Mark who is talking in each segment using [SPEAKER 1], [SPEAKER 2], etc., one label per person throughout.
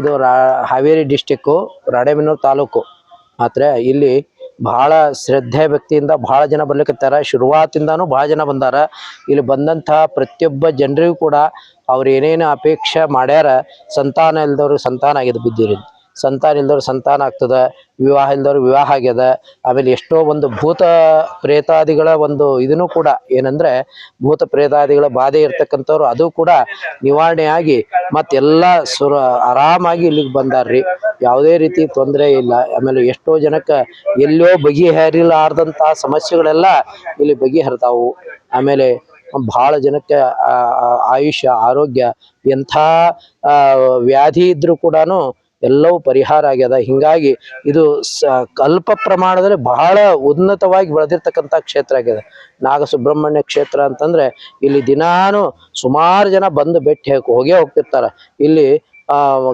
[SPEAKER 1] ಇದು ರಾ, ಹಾವೇರಿ ಡಿಸ್ಟಿಕ್ಕು ರಾಣೆಬೆನ್ನೂರು ತಾಲೂಕು. ಮಾತ್ರ ಇಲ್ಲಿ ಬಹಳ ಶ್ರದ್ಧೆ ಭಕ್ತಿಯಿಂದ ಬಹಳ ಜನ ಬರ್ಲಿಕತ್ತಾರ ಶುರುವಾತಿಂದಾನು ಬಹಳ ಜನ ಬಂದಾರ. ಇಲ್ಲಿ ಬಂದಂತಹ ಪ್ರತಿಯೊಬ್ಬ ಜನರಿಗೂ ಕೂಡ ಅವ್ರು ಏನೇನು ಅಪೇಕ್ಷೆ ಮಾಡ್ಯಾರ, ಸಂತಾನ ಇಲ್ದವ್ರು ಸಂತಾನ ಆಗಿದೆ ಬಿದ್ದಿರಿ ಸಂತಾನ ಇಲ್ದವ್ರು ಸಂತಾನ ಆಗ್ತದೆ, ವಿವಾಹ ಇಲ್ದವ್ರು ವಿವಾಹ ಆಗ್ಯದ, ಆಮೇಲೆ ಎಷ್ಟೋ ಒಂದು ಭೂತ ಪ್ರೇತಾದಿಗಳ ಒಂದು ಇದನ್ನು ಕೂಡ ಏನಂದ್ರೆ ಭೂತ ಪ್ರೇತಾದಿಗಳ ಬಾಧೆ ಇರ್ತಕ್ಕಂಥವ್ರು ಅದು ಕೂಡ ನಿವಾರಣೆಯಾಗಿ ಮತ್ತೆಲ್ಲ ಸುರ ಆರಾಮಾಗಿ ಇಲ್ಲಿಗೆ ಬಂದಾರ್ರಿ. ಯಾವುದೇ ರೀತಿ ತೊಂದರೆ ಇಲ್ಲ. ಆಮೇಲೆ ಎಷ್ಟೋ ಜನಕ್ಕೆ ಎಲ್ಲೋ ಬಗೆಹರಿಲಾರ್ದಂತಹ ಸಮಸ್ಯೆಗಳೆಲ್ಲ ಇಲ್ಲಿ ಬಗೆಹರಿತಾವು ಆಮೇಲೆ ಬಹಳ ಜನಕ್ಕೆ ಆಯುಷ್ಯ, ಆರೋಗ್ಯ ಎಂಥ ವ್ಯಾಧಿ ಇದ್ರೂ ಕೂಡ ಎಲ್ಲವೂ ಪರಿಹಾರ ಆಗ್ಯದ. ಹಿಂಗಾಗಿ ಇದು ಸ, ಅಲ್ಪ ಪ್ರಮಾಣದಲ್ಲಿ ಬಹಳ ಉನ್ನತವಾಗಿ ಬೆಳೆದಿರ್ತಕ್ಕಂಥ ಕ್ಷೇತ್ರ ಆಗಿದೆ ನಾಗಸುಬ್ರಹ್ಮಣ್ಯ ಕ್ಷೇತ್ರ ಅಂತಂದ್ರೆ ಇಲ್ಲಿ ದಿನಾನು ಸುಮಾರು ಜನ ಬಂದು ಭೇಟಿ ಹೋಗೇ ಹೋಗ್ತಿರ್ತಾರೆ. ಇಲ್ಲಿ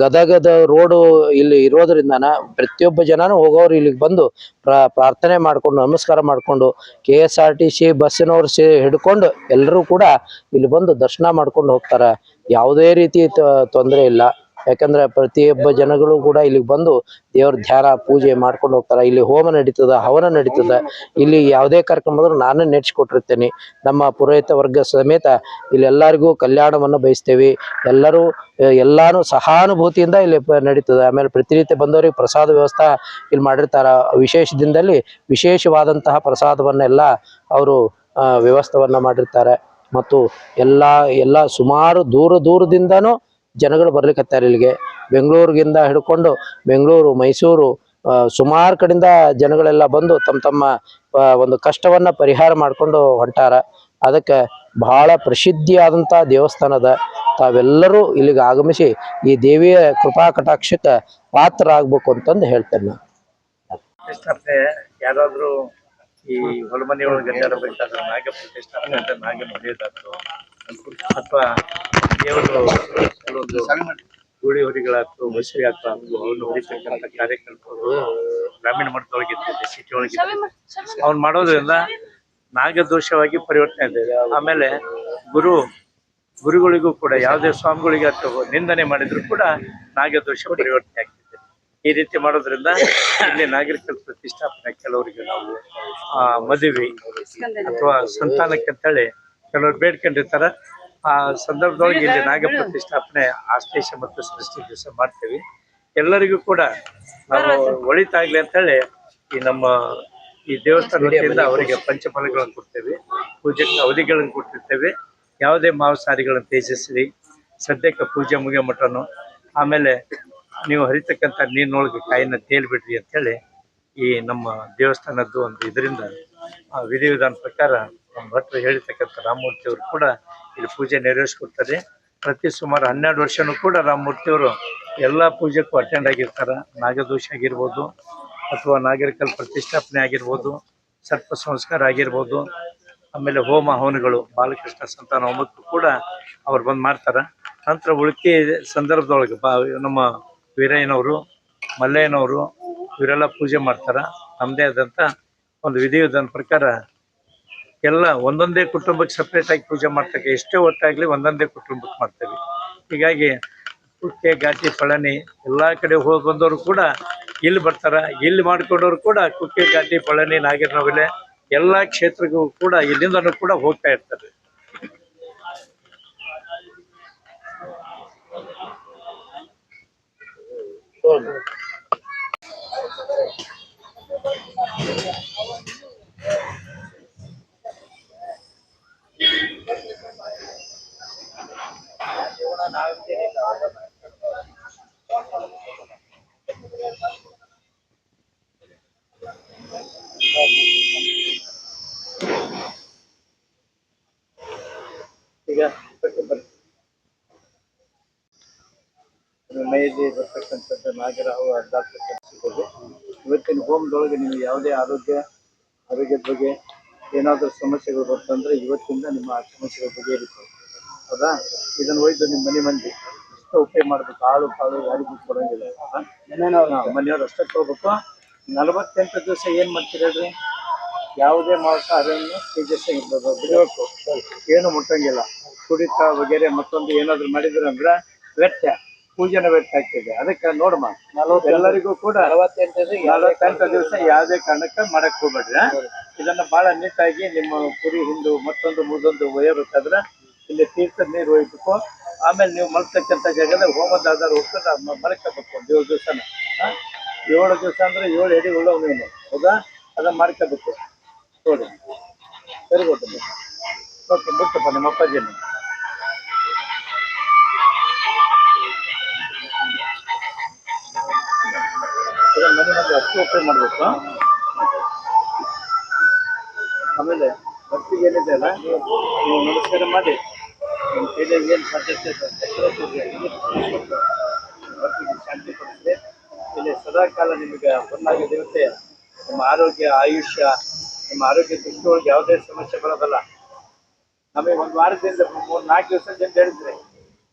[SPEAKER 1] ಗದಗದ ರೋಡು ಇಲ್ಲಿ ಇರೋದ್ರಿಂದನ ಪ್ರತಿಯೊಬ್ಬ ಜನನು ಹೋಗೋರು ಇಲ್ಲಿಗೆ ಬಂದು ಪ್ರ, ಪ್ರಾರ್ಥನೆ ಮಾಡ್ಕೊಂಡು, ನಮಸ್ಕಾರ ಮಾಡ್ಕೊಂಡು, K S R T C ಬಸ್ಸಿನವ್ರು ಸೇ, ಹಿಡ್ಕೊಂಡು ಎಲ್ಲರೂ ಕೂಡ ಇಲ್ಲಿ ಬಂದು ದರ್ಶನ ಮಾಡ್ಕೊಂಡು ಹೋಗ್ತಾರೆ. ಯಾವುದೇ ರೀತಿ ತೊಂದರೆ ಇಲ್ಲ. ಯಾಕಂದ್ರೆ ಪ್ರತಿಯೊಬ್ಬ ಜನಗಳು ಕೂಡ ಇಲ್ಲಿಗೆ ಬಂದು ದೇವ್ರ ಧ್ಯಾನ ಪೂಜೆ ಮಾಡ್ಕೊಂಡು ಹೋಗ್ತಾರೆ. ಇಲ್ಲಿ ಹೋಮ ನಡೀತದ ಹವನ ನಡೀತದ. ಇಲ್ಲಿ ಯಾವುದೇ ಕಾರ್ಯಕ್ರಮ ನಾನು ನಾನೇ ಕೊಟ್ಟಿರ್ತೀನಿ ನಮ್ಮ ಪುರೋಹಿತ ವರ್ಗ ಸಮೇತ ಇಲ್ಲಿ ಎಲ್ಲರಿಗೂ ಕಲ್ಯಾಣವನ್ನು ಬಯಸ್ತೇವೆ. ಎಲ್ಲರೂ ಎಲ್ಲಾನು ಸಹಾನುಭೂತಿಯಿಂದ ಇಲ್ಲಿ ನಡೀತದ ನಡೀತದೆ. ಆಮೇಲೆ ಪ್ರತಿನಿತ್ಯ ಬಂದವರಿಗೆ ಪ್ರಸಾದ ವ್ಯವಸ್ಥೆ ಇಲ್ಲಿ ಮಾಡಿರ್ತಾರ. ವಿಶೇಷ ದಿನದಲ್ಲಿ ವಿಶೇಷವಾದಂತಹ ಪ್ರಸಾದವನ್ನೆಲ್ಲ ಅವರು ವ್ಯವಸ್ಥೆವನ್ನ ಮಾಡಿರ್ತಾರೆ. ಮತ್ತು ಎಲ್ಲ ಎಲ್ಲ ಸುಮಾರು ದೂರ ದೂರದಿಂದನೂ ಜನಗಳು ಬರ್ಲಿಕ್ಕತ್ತಾರೆ ಇಲ್ಲಿಗೆ. ಬೆಂಗಳೂರಿಗಿಂದ ಹಿಡ್ಕೊಂಡು ಬೆಂಗಳೂರು, ಮೈಸೂರು ಸುಮಾರು ಕಡೆಯಿಂದ ಜನಗಳೆಲ್ಲ ಬಂದು ತಮ್ಮ ತಮ್ಮ ಒಂದು ಕಷ್ಟವನ್ನ ಪರಿಹಾರ ಮಾಡ್ಕೊಂಡು ಹೊಂಟಾರ. ಅದಕ್ಕೆ ಬಹಳ ಪ್ರಸಿದ್ಧಿಯಾದಂಥ ದೇವಸ್ಥಾನದ ತಾವೆಲ್ಲರೂ ಇಲ್ಲಿಗೆ ಆಗಮಿಸಿ ಈ ದೇವಿಯ ಕೃಪಾ ಕಟಾಕ್ಷಕ್ಕೆ ಪಾತ್ರ ಆಗ್ಬೇಕು ಅಂತಂದು ಹೇಳ್ತೇನೆ ನಾನು.
[SPEAKER 2] ಈ ಹೊಲಮನೆಯೊಳಗೆ ನಾಗ ನಾಗ ಅಥವಾ ದೇವರು ಕೆಲವೊಂದು ಗೂಳಿ ಹೊರಿಗಳಾಗ್ತು ಆಗ್ತಾ ಅವ್ನು ಹೊಡಿತಕ್ಕಂಥ ಕಾರ್ಯಕರ್ತರು ಗ್ರಾಮೀಣ ಮಟ್ಟದೊಳಗೆ ಇರ್ತಿದ್ದೆ ಸಿಟಿ ಒಳಗೆ ಅವ್ನು ಮಾಡೋದ್ರಿಂದ ನಾಗದೋಷವಾಗಿ ಪರಿವರ್ತನೆ ಇದೆ ಆಮೇಲೆ ಗುರು ಗುರುಗಳಿಗೂ ಕೂಡ ಯಾವುದೇ ಸ್ವಾಮಿಗಳಿಗೆ ಅಥವಾ ನಿಂದನೆ ಮಾಡಿದ್ರು ಕೂಡ ನಾಗದೋಷ ಪರಿವರ್ತನೆ ಆಗ್ತಿದೆ. ಈ ರೀತಿ ಮಾಡೋದ್ರಿಂದ ಇಲ್ಲಿ ನಾಗರಿಕರ ಪ್ರತಿಷ್ಠಾಪನೆ ಕೆಲವರಿಗೆ ನಾವು ಆ ಮದುವೆ ಅಥವಾ ಸಂತಾನಕ್ಕೆ ಅಂತೇಳಿ ಕೆಲವರು ಬೇಡ್ಕೊಂಡಿರ್ತಾರ. ಆ ಸಂದರ್ಭದೊಳಗೆ ಇಲ್ಲಿ ನಾಗ ಪ್ರತಿಷ್ಠಾಪನೆ ಆಶ್ಲೇಷ ಮತ್ತು ಸೃಷ್ಟಿ ದಿವಸ ಮಾಡ್ತೀವಿ. ಎಲ್ಲರಿಗೂ ಕೂಡ ನಾವು ಒಳಿತಾಗ್ಲಿ ಅಂತೇಳಿ ಈ ನಮ್ಮ ಈ ದೇವಸ್ಥಾನ ವತಿಯಿಂದ ಅವರಿಗೆ ಪಂಚಫಲಗಳನ್ನು ಕೊಡ್ತೇವೆ. ಪೂಜೆಗೆ ಅವಧಿಗಳನ್ನು ಕೊಟ್ಟಿರ್ತೇವೆ. ಯಾವುದೇ ಮಾಂಸಾಹಾರಿಗಳನ್ನು ತ್ಯಜಿಸ್ರಿ. ಸದ್ಯಕ್ಕೆ ಪೂಜೆ ಮುಗಿಯೋ ಮಟನು ಆಮೇಲೆ ನೀವು ಹರಿತಕ್ಕಂಥ ನೀರಿನೊಳಗೆ ಕಾಯಿನ ತೇಲ್ಬಿಡ್ರಿ ಅಂತೇಳಿ ಈ ನಮ್ಮ ದೇವಸ್ಥಾನದ್ದು ಒಂದು ಇದರಿಂದ ಆ ವಿಧಿವಿಧಾನ ಪ್ರಕಾರ ನಮ್ಮ ಭಟ್ರು ಹೇಳಿರ್ತಕ್ಕಂಥ ರಾಮಮೂರ್ತಿಯವರು ಕೂಡ ಇಲ್ಲಿ ಪೂಜೆ ನೆರವೇರಿಸ್ಕೊಡ್ತಾರೆ. ಪ್ರತಿ ಸುಮಾರು ಹನ್ನೆರಡು ವರ್ಷನೂ ಕೂಡ ರಾಮಮೂರ್ತಿಯವರು ಎಲ್ಲ ಪೂಜೆಗೂ ಅಟೆಂಡ್ ಆಗಿರ್ತಾರೆ. ನಾಗದೋಷ ಆಗಿರ್ಬೋದು ಅಥವಾ ನಾಗರಿಕಲ್ ಪ್ರತಿಷ್ಠಾಪನೆ ಆಗಿರ್ಬೋದು, ಸರ್ಪ ಸಂಸ್ಕಾರ ಆಗಿರ್ಬೋದು, ಆಮೇಲೆ ಹೋಮ ಹವನಗಳು, ಬಾಲಕೃಷ್ಣ ಸಂತಾನ ಹೋಮಕ್ಕೂ ಕೂಡ ಅವ್ರು ಬಂದು ಮಾಡ್ತಾರೆ. ನಂತರ ಉಳಿಕೆ ಸಂದರ್ಭದೊಳಗೆ ಬಾ, ನಮ್ಮ ವೀರಯ್ಯನವರು, ಮಲ್ಲಯ್ಯನವರು, ಇವರೆಲ್ಲ ಪೂಜೆ ಮಾಡ್ತಾರೆ. ನಮ್ಮದೇ ಆದಂಥ ಒಂದು ವಿಧಿವಿಧಾನ ಪ್ರಕಾರ ಎಲ್ಲ ಒಂದೊಂದೇ ಕುಟುಂಬಕ್ಕೆ ಸಪ್ರೇಟ್ ಆಗಿ ಪೂಜೆ ಮಾಡ್ತಕ್ಕ ಎಷ್ಟೇ ಒಟ್ಟಾಗ್ಲಿ ಒಂದೊಂದೇ ಕುಟುಂಬಕ್ಕೆ ಮಾಡ್ತೇವೆ. ಹೀಗಾಗಿ ಕುಕ್ಕೆ ಘಾಟಿ ಪಳನಿ ಎಲ್ಲಾ ಕಡೆ ಹೋಗಿ ಬಂದವರು ಕೂಡ ಇಲ್ಲಿ ಬರ್ತಾರೆ, ಇಲ್ಲಿ ಮಾಡ್ಕೊಂಡವ್ರು ಕೂಡ ಕುಕ್ಕೆ ಘಾಟಿ ಪಳನಿ ನಾಗರನವಿಲೆ ಎಲ್ಲಾ ಕ್ಷೇತ್ರಕ್ಕೂ ಕೂಡ ಇಲ್ಲಿಂದನೂ ಕೂಡ ಹೋಗ್ತಾ ಇರ್ತಾರೆ. ಈಗ ಬರ್ತಕ್ಕಂಥದ್ದು ಡಾಕ್ಟರ್ ಇವತ್ತಿನ ಹೋಮ್ದೊಳಗೆ ನೀವು ಯಾವುದೇ ಆರೋಗ್ಯ ಆರೋಗ್ಯದ ಬಗ್ಗೆ ಏನಾದರೂ ಸಮಸ್ಯೆಗಳು ಬರ್ತಂದ್ರೆ ಇವತ್ತಿಂದ ನಿಮ್ಮ ಆ ಸಮಸ್ಯೆಗಳ ಬಗ್ಗೆ ಇರುತ್ತೆ ಹೌದಾ? ಇದನ್ನ ಒಯ್ದು ನಿಮ್ಮ ಮನೆ ಮಂದಿ ಅಷ್ಟು ಉಪಯೋಗ ಮಾಡ್ಬೇಕು. ಆಳು ಪಾಳು ಯಾರಿಗೂ ಕೊಡಂಗಿಲ್ಲ ಮನೆಯವ್ರು ಅಷ್ಟೇ ತಗೋಬೇಕು. ನಲವತ್ತೆಂಟು ದಿವಸ ಏನು ಮಾಡ್ತೀರಿ ಹೇಳ್ರಿ? ಯಾವುದೇ ಮಾಂಸಾಹಾರವನ್ನು ತೇಜಸ್ಸಾಗಿ ಬಿಡಬೇಕು. ಏನು ಮುಟ್ಟಂಗಿಲ್ಲ. ಕುಡಿತ ಬಗೆರೆ ಮತ್ತೊಂದು ಏನಾದರೂ ಮಾಡಿದ್ರೆ ಅಂದ್ರೆ ವ್ಯರ್ಥ. ಪೂಜೆನ ಬೇಕಾಗ್ತದೆ. ಅದಕ್ಕೆ ನೋಡಮ್ಮ ಎಲ್ಲರಿಗೂ ಕೂಡ ನಲವತ್ತೆಂಟು ದಿವಸ ಯಾವುದೇ ಕಾರಣಕ್ಕೆ ಮಾಡಕ್ ಹೋಗ್ಬೇಡ್ರಿ? ಇದನ್ನ ಬಹಳ ನೀಟಾಗಿ ನಿಮ್ಮ ಕುರಿ ಹಿಂದೂ ಮತ್ತೊಂದು ಮೂದೊಂದು ಒಯ್ಯಬೇಕಾದ್ರೆ ಇಲ್ಲಿ ತೀರ್ಥ ನೀರು ಒಯ್ಬೇಕು ಆಮೇಲೆ ನೀವು ಮಲ್ತಕ್ಕಂಥ ಜಾಗದಾಗ ಹೋಮದ ಆಧಾರ ಹೋಗ್ಕೊಂಡು ಮಲ್ಕೋಬೇಕು ಏಳು ದಿವಸನ ಏಳು ದಿವಸ ಅಂದ್ರೆ ಏಳು ಎಡಿ ಉಳ್ಳೋ ಮೀನು ಹೌದಾ? ಅದನ್ನ ಮಾಡ್ಕೋಬೇಕು ನೋಡಿ. ಸರಿ ಗೊತ್ತ ಓಕೆ ಮುಟ್ಟಪ್ಪ ನಿಮ್ಮ ಅಪ್ಪಾಜಿನ. ಇದನ್ನ ಮನೆ ಅಷ್ಟು ಉಪಯೋಗ ಮಾಡಬೇಕು? ಆಮೇಲೆ ಭಕ್ತಿಗೆ ಏನಿದೆ ಅಲ್ಲ, ನೀವು ನಮಸ್ಕಾರ ಮಾಡಿ. ನಿಮ್ಮ ಕೈಲಿ ಏನು ಸಾಧ್ಯತೆ ಭಕ್ತಿಗೆ ಶಾಂತಿ ಕೊಡುತ್ತೆ ಇಲ್ಲಿ ಸದಾ ಕಾಲ ನಿಮಗೆ ದೇವತೆ ನಿಮ್ಮ ಆರೋಗ್ಯ, ಆಯುಷ್ಯ, ನಿಮ್ಮ ಆರೋಗ್ಯ ದೃಷ್ಟಿಯೊಳಗೆ ಯಾವುದೇ ಸಮಸ್ಯೆ ಬರೋದಲ್ಲ. ನಮಗೆ ಒಂದು ವಾರದಿಂದ ಮೂರು ನಾಲ್ಕು ದಿವಸದಿಂದ ಹೇಳಿದ್ರೆ,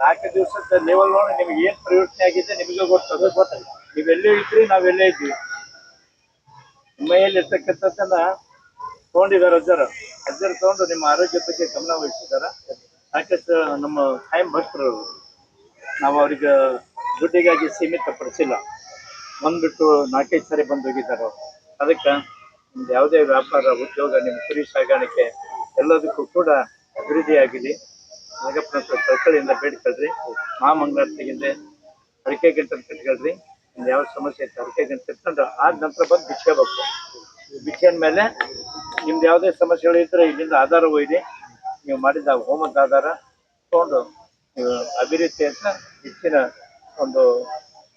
[SPEAKER 2] ನಾಲ್ಕು ದಿವಸದ ಲೆವೆಲ್ ನೋಡಿ ನಿಮಗೆ ಏನು ಪ್ರಯೋಜನ ಆಗಿದೆ ನಿಮಗೆ ಗೊತ್ತದ ಗೊತ್ತಲ್ಲ ನೀವೆಲ್ಲೇ ಇದ್ರಿ, ನಾವೆಲ್ಲೇ ಇದ್ವಿ ಮೈಯಲ್ಲಿ ಇರ್ತಕ್ಕಂಥದ್ದನ್ನ ತಗೊಂಡಿದ್ದಾರೆ ಅಜ್ಜರ. ಅಜ್ಜರು ತಗೊಂಡು ನಿಮ್ಮ ಆರೋಗ್ಯದ ಬಗ್ಗೆ ಗಮನ ವಹಿಸಿದಾರ ಸಾಕಷ್ಟು ನಮ್ಮ ಟೈಮ್ ಭಕ್ತರು. ನಾವು ಅವ್ರಿಗೆ ದುಡ್ಡಿಗಾಗಿ ಸೀಮಿತ ಪಡಿಸಿಲ್ಲ ಬಂದ್ಬಿಟ್ಟು ನಾಲ್ಕೈದು ಸಾರಿ ಬಂದು ಹೋಗಿದ್ದಾರೆ ಅದಕ್ಕೆ ನಿಮ್ದು ಯಾವುದೇ ವ್ಯಾಪಾರ, ಉದ್ಯೋಗ, ನಿಮ್ಮ ಕುರಿ ಸಾಗಾಣಿಕೆ ಎಲ್ಲದಕ್ಕೂ ಕೂಡ ಅಭಿವೃದ್ಧಿ ಆಗಿದೆ ನಾಗಪ್ಪನ ಕಳ್ಕಳಿಯಿಂದ ಬೇಡ್ಕೊಳ್ರಿ ಮಹಾಮಂಗಳಾರತಿಗಿಂದ ಅಡಿಕೆ ಗಂಟಲು ಕಟ್ಕೊಳ್ರಿ ಯಾವ ಸಮಸ್ಯೆ ಐತೆ ಅದಕ್ಕೆ ಕಟ್ಕೊಂಡು ಆದ ನಂತರ ಬಂದು ಬಿಚ್ಚಬೇಕು ಬಿಚ್ಚಿದ ಮೇಲೆ ನಿಮ್ದು ಯಾವುದೇ ಸಮಸ್ಯೆಗಳು ಇದ್ರೆ ಇಲ್ಲಿಂದ ಆಧಾರ ಒಯ್ದು ನೀವು ಮಾಡಿದ ಹೋಮದ ಆಧಾರ ತಗೊಂಡು ನೀವು ಅಭಿವೃದ್ಧಿ ಅಂತ ಹೆಚ್ಚಿನ ಒಂದು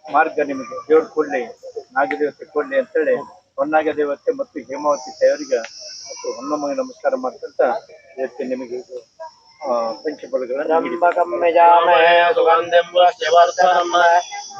[SPEAKER 2] ಮಾರ್ಗ ನಿಮಗೆ ದೇವ್ರು ಕೊಡ್ಲಿ, ನಾಗದೇವತೆ ಕೊಡ್ಲಿ ಅಂತೇಳಿ ಹೊನ್ನಾಗ ದೇವತೆ ಮತ್ತು ಹೇಮಾವತಿ ದೇವರಿಗೆ ಮತ್ತು ಹೊನ್ನಮ್ಮಗೆ ನಮಸ್ಕಾರ ಮಾಡ್ಕೊಂತ ಇವತ್ತು ನಿಮಗೆ. ಇದು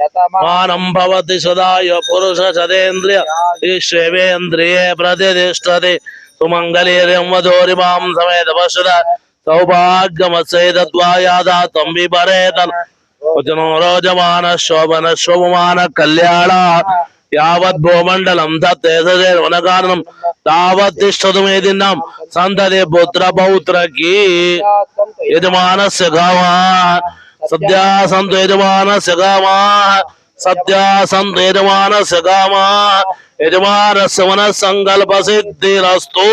[SPEAKER 3] मानं भवति सदाय पुरुष सदेन्द्रिय ईश्वेन्द्रिये प्रतिष्ठते सुमङ्गलीर्यं वधूरिमां समेत पश्यत सौभाग्यमत्सैतद्वायादा तं विपरेतन् वचनो रोजमान शोभन शोभमान कल्याण यावत् भूमण्डलं तत्ते सदेवनकारणं तावत् तिष्ठतु मे दिनं सन्तति पुत्र पौत्र की यजमानस्य सद्या संत यजमान सगामा सद्या संत यजमान सगामा यजमान सवन संकल्प
[SPEAKER 2] सिद्धीर असतो